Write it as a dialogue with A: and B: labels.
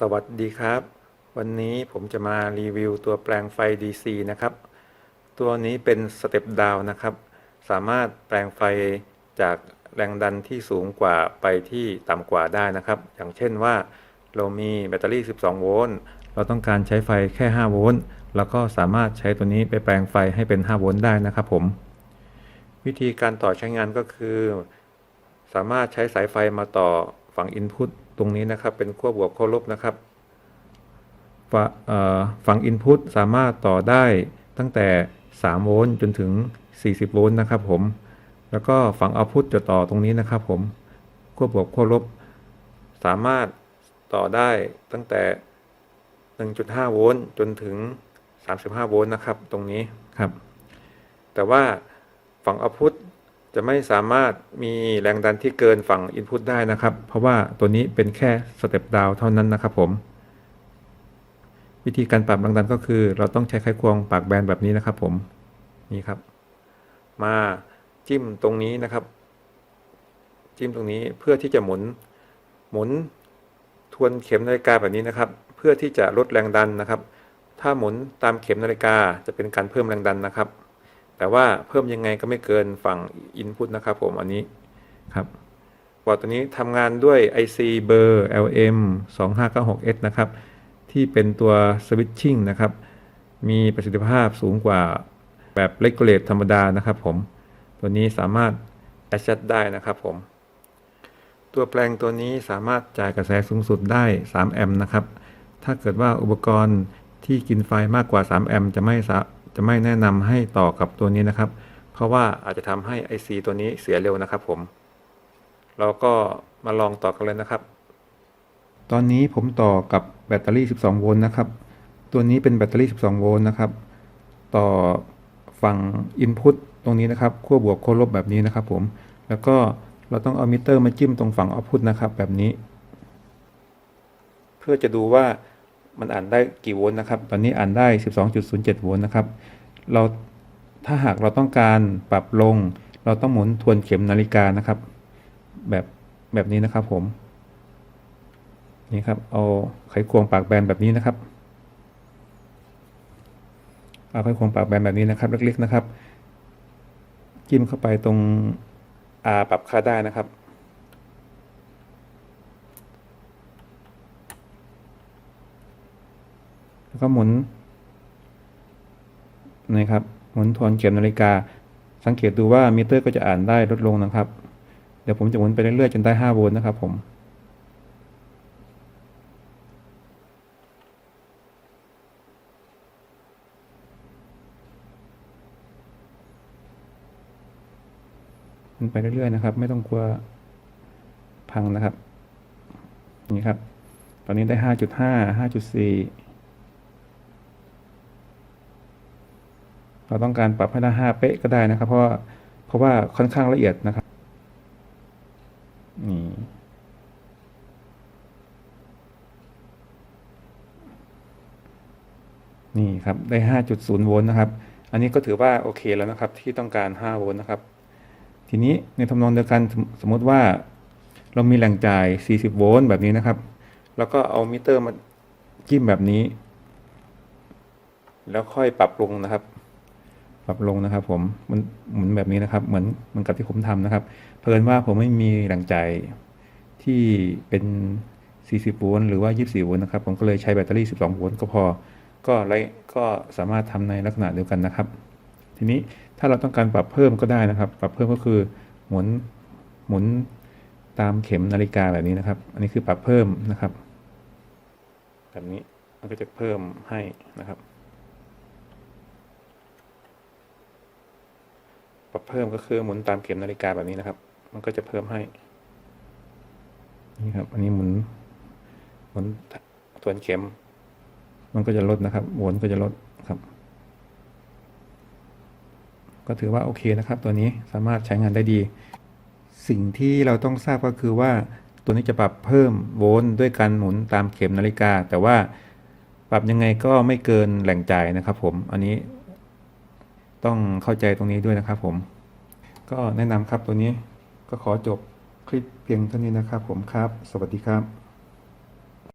A: สวัสดีครับ วันนี้ผมจะมารีวิวตัวแปลงไฟ DC นะครับ ตัวนี้เป็นสเต็ปดาวนะครับ สามารถแปลงไฟจากแรงดันที่สูงกว่าไปที่ต่ำกว่าได้นะครับ อย่างเช่นว่าเรามีแบตเตอรี่ 12 โวลต์ เราต้องการใช้ไฟแค่ 5 โวลต์ แล้วก็สามารถใช้ตัวนี้ไปแปลงไฟให้เป็น 5 โวลต์ได้นะครับผม วิธีการต่อใช้งานก็คือ สามารถใช้สายไฟมาต่อฝั่ง Input ตรงนี้นะครับ เป็นขั้วบวกขั้วลบนะครับฝั่ง Input สามารถต่อได้ตั้งแต่ 3 โวลต์จนถึง 40 โวลต์นะครับ ผม แล้วก็ฝั่ง Output จะต่อตรงนี้นะครับ ผมขั้วบวกขั้วลบ สามารถต่อได้ตั้งแต่ 1.5 โวลต์จนถึง 35 โวลต์นะครับ ตรงนี้ครับ แต่ว่าฝั่ง Output จะไม่สามารถมีแรงดันที่เกินฝั่ง Input ได้นะครับ เพราะว่าตัวนี้เป็นแค่สเต็ปดาวเท่านั้นนะครับผม วิธีการปรับแรงดันก็คือ เราต้องใช้ไขควงปากแบนแบบนี้นะครับผม นี่ครับ มาจิ้มตรงนี้นะครับ จิ้มตรงนี้เพื่อที่จะหมุน หมุนทวนเข็มนาฬิกาแบบนี้นะครับ เพื่อที่จะลดแรงดันนะครับ ถ้าหมุนตามเข็มนาฬิกาจะเป็นการเพิ่มแรงดันนะครับ แต่ว่าเพิ่มยังไงก็ไม่เกินฝั่ง Input นะครับผมอันนี้ครับบอร์ดตัวนี้ทำงานด้วย IC เบอร์ LM 2596S นะครับ ที่เป็นตัว Switching นะครับ มีประสิทธิภาพสูงกว่าแบบ Regulate ธรรมดานะครับผม ตัวนี้สามารถ adjust ได้นะครับผม ตัวแปลงตัวนี้สามารถจ่ายกระแสสูงสุดได้ 3 แอมป์นะครับ ถ้าเกิดว่าอุปกรณ์ที่กินไฟมากกว่า 3 แอมป์จะไม่สา จะไม่แนะนำให้ต่อกับตัวนี้นะครับ เพราะว่าอาจจะทำให้ IC ตัวนี้เสียเร็วนะครับผม เราก็มาลองต่อกันเลยนะครับ ตอนนี้ผมต่อกับแบตเตอรี่ 12 โวลต์นะครับ ตัวนี้เป็นแบตเตอรี่ 12 โวลต์นะครับ ต่อฝั่ง Input ตรงนี้นะครับขั้วบวกขั้วลบแบบนี้นะครับผม แล้วก็เราต้องเอามิเตอร์มาจิ้มตรงฝั่ง Output นะครับ แบบนี้ เพื่อจะดูว่า มันอ่านได้กี่โวลต์นะครับ ตอนนี้อ่านได้ 12.07 โวลต์นะครับ เราถ้าหากเราต้องการปรับลง เราต้องหมุนทวนเข็มนาฬิกานะครับ แบบแบบนี้นะครับผม นี่ครับ เอาไขควงปากแบนแบบนี้นะครับ เอาไขควงปากแบนแบบนี้นะครับ เล็กๆนะครับ จิ้มเข้าไปตรง R ปรับค่าได้นะครับ แล้วก็หมุนนะครับ หมุนทวนเข็มนาฬิกา สังเกตดูว่ามิเตอร์ก็จะอ่านได้ลดลงนะครับ เดี๋ยวผมจะหมุนไปเรื่อยๆจนได้5โวลต์นะครับผมมันไปเรื่อยๆนะครับ ไม่ต้องกลัวพังนะครับ นี่ครับ ตอนนี้ได้ห้าจุดห้าห้าจุดสี่ เราต้องการปรับให้ได้ห้าเป๊ะก็ได้นะครับ เพราะว่าเพราะว่าค่อนข้างละเอียดนะครับนี่นี่ครับได้ห้าจุดศูนย์โวลต์นะครับ อันนี้ก็ถือว่าโอเคแล้วนะครับ ที่ต้องการห้าโวลต์นะครับ ทีนี้ในทำนองเดียวกันสมมติว่า เรามีแหล่งจ่าย 40 โวลต์แบบนี้นะครับ แล้วก็เอามิเตอร์มาจิ้มแบบนี้ แล้วค่อยปรับลงนะครับ ปรับลงนะครับ ผมมันหมุนแบบนี้นะครับ เหมือนเหมือนกับที่ผมทำนะครับเพิ่นว่าผมไม่มีแหล่งใจที่เป็น 40 โวลต์หรือว่า 24 โวลต์นะครับ ผมก็เลยใช้แบตเตอรี่ 12 โวลต์ก็พอ ก็ไรก็สามารถทำในลักษณะเดียวกันนะครับ ทีนี้ถ้าเราต้องการปรับเพิ่มก็ได้นะครับ ปรับเพิ่มก็คือหมุนหมุนตามเข็มนาฬิกาแบบนี้นะครับ อันนี้คือปรับเพิ่มนะครับ แบบนี้มันก็จะเพิ่มให้นะครับ ปรับเพิ่มก็คือหมุนตามเข็มนาฬิกาแบบนี้นะครับ มันก็จะเพิ่มให้ นี่ครับ อันนี้หมุน หมุนทวนเข็ม มันก็จะลดนะครับหมุนก็จะลดครับ ก็ถือว่าโอเคนะครับ ตัวนี้สามารถใช้งานได้ดี สิ่งที่เราต้องทราบก็คือว่าตัวนี้จะปรับเพิ่มโวลต์ด้วยการหมุนตามเข็มนาฬิกา แต่ว่าปรับยังไงก็ไม่เกินแหล่งจ่ายนะครับ ผม อันนี้ ต้องเข้าใจตรงนี้ด้วยนะครับผม ก็แนะนำครับตัวนี้ก็ขอจบคลิปเพียงเท่านี้นะครับผมครับ สวัสดีครับ